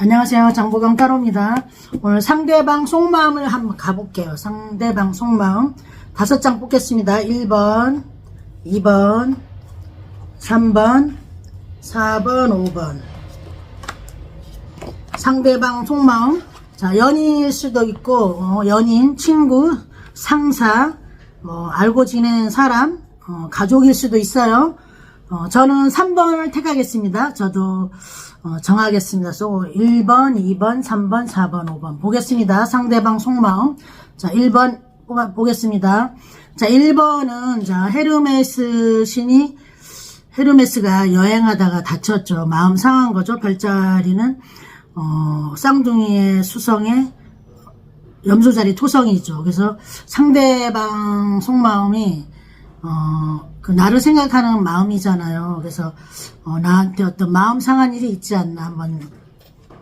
안녕하세요. 장보경 따로입니다. 오늘 상대방 속마음을 한번 가볼게요. 상대방 속마음. 다섯 장 뽑겠습니다. 1번, 2번, 3번, 4번, 5번. 상대방 속마음. 자, 연인일 수도 있고, 어, 연인, 친구, 상사, 뭐, 알고 지내는 사람, 어, 가족일 수도 있어요. 어, 저는 3번을 택하겠습니다. 저도 어, 정하겠습니다. 소 1번, 2번, 3번, 4번, 5번 보겠습니다. 상대방 속마음. 자, 1번 뽑아 보겠습니다. 자, 1번은 자, 헤르메스 신이 헤르메스가 여행하다가 다쳤죠. 마음 상한 거죠. 별자리는 어, 쌍둥이의 수성에 염소자리 토성이죠. 그래서 상대방 속마음이 어, 그 나를 생각하는 마음이잖아요. 그래서 어, 나한테 어떤 마음 상한 일이 있지 않나 한번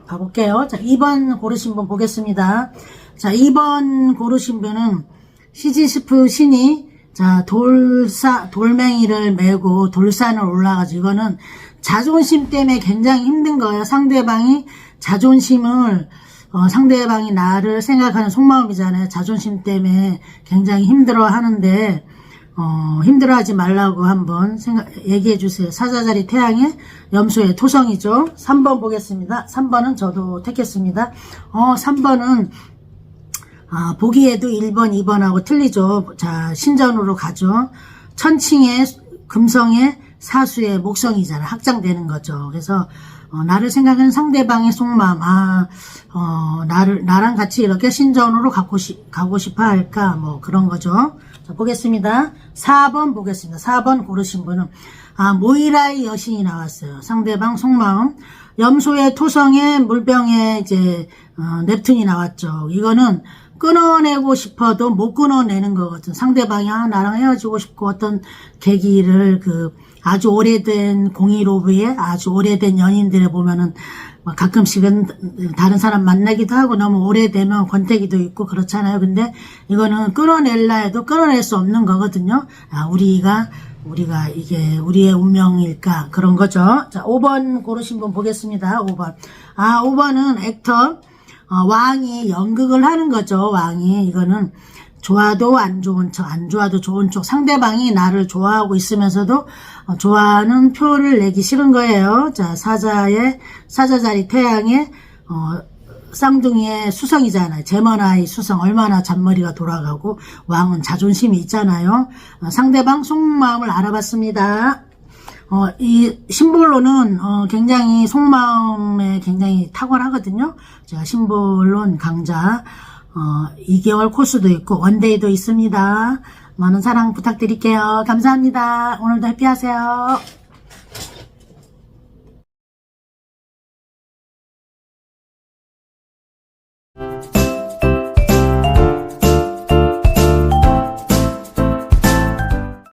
봐볼게요. 자, 2번 고르신 분 보겠습니다. 자, 2번 고르신 분은 시지스프 신이 자, 돌사, 돌멩이를 메고 돌산을 올라가지고 이거는 자존심 때문에 굉장히 힘든 거예요. 상대방이 자존심을 어, 상대방이 나를 생각하는 속마음이잖아요. 자존심 때문에 굉장히 힘들어 하는데 어, 힘들어하지 말라고 한번 생각, 얘기해 주세요. 사자자리 태양의 염소의 토성이죠. 3번 보겠습니다. 3번은 저도 택했습니다. 어, 3번은 아, 보기에도 1번, 2번하고 틀리죠. 자, 신전으로 가죠. 천칭의 금성의 사수의 목성이잖아. 확장되는 거죠. 그래서 어, 나를 생각하는 상대방의 속마음, 아, 어, 나를, 나랑 같이 이렇게 신전으로 가고, 시, 가고 싶어 할까, 뭐, 그런 거죠. 자, 보겠습니다. 4번 보겠습니다. 4번 고르신 분은, 아, 모이라의 여신이 나왔어요. 상대방 속마음. 염소의 토성의 물병에 이제, 어, 넵툰이 나왔죠. 이거는 끊어내고 싶어도 못 끊어내는 거거든. 상대방이 아, 나랑 헤어지고 싶고 어떤 계기를 그 아주 오래된 공이로브에 아주 오래된 연인들 에 보면은 뭐 가끔씩은 다른 사람 만나기도 하고 너무 오래되면 권태기도 있고 그렇잖아요. 근데 이거는 끊어낼라 해도 끊어낼 수 없는 거거든요. 아, 우리가 우리가 이게 우리의 운명일까 그런 거죠. 자, 5번 고르신 분 보겠습니다. 5번. 아, 5번은 액터 어, 왕이 연극을 하는 거죠. 왕이 이거는 좋아도 안 좋은 척, 안 좋아도 좋은 쪽 상대방이 나를 좋아하고 있으면서도 어, 좋아하는 표를 내기 싫은 거예요. 자 사자의 사자 자리 태양의 어, 쌍둥이의 수성이잖아요. 제머나의 수성 얼마나 잔머리가 돌아가고 왕은 자존심이 있잖아요. 어, 상대방 속마음을 알아봤습니다. 어, 이 심볼론은 어, 굉장히 속마음에 굉장히 탁월하거든요. 제가 심볼론 강좌 어, 2개월 코스도 있고 원데이도 있습니다. 많은 사랑 부탁드릴게요. 감사합니다. 오늘도 해피하세요.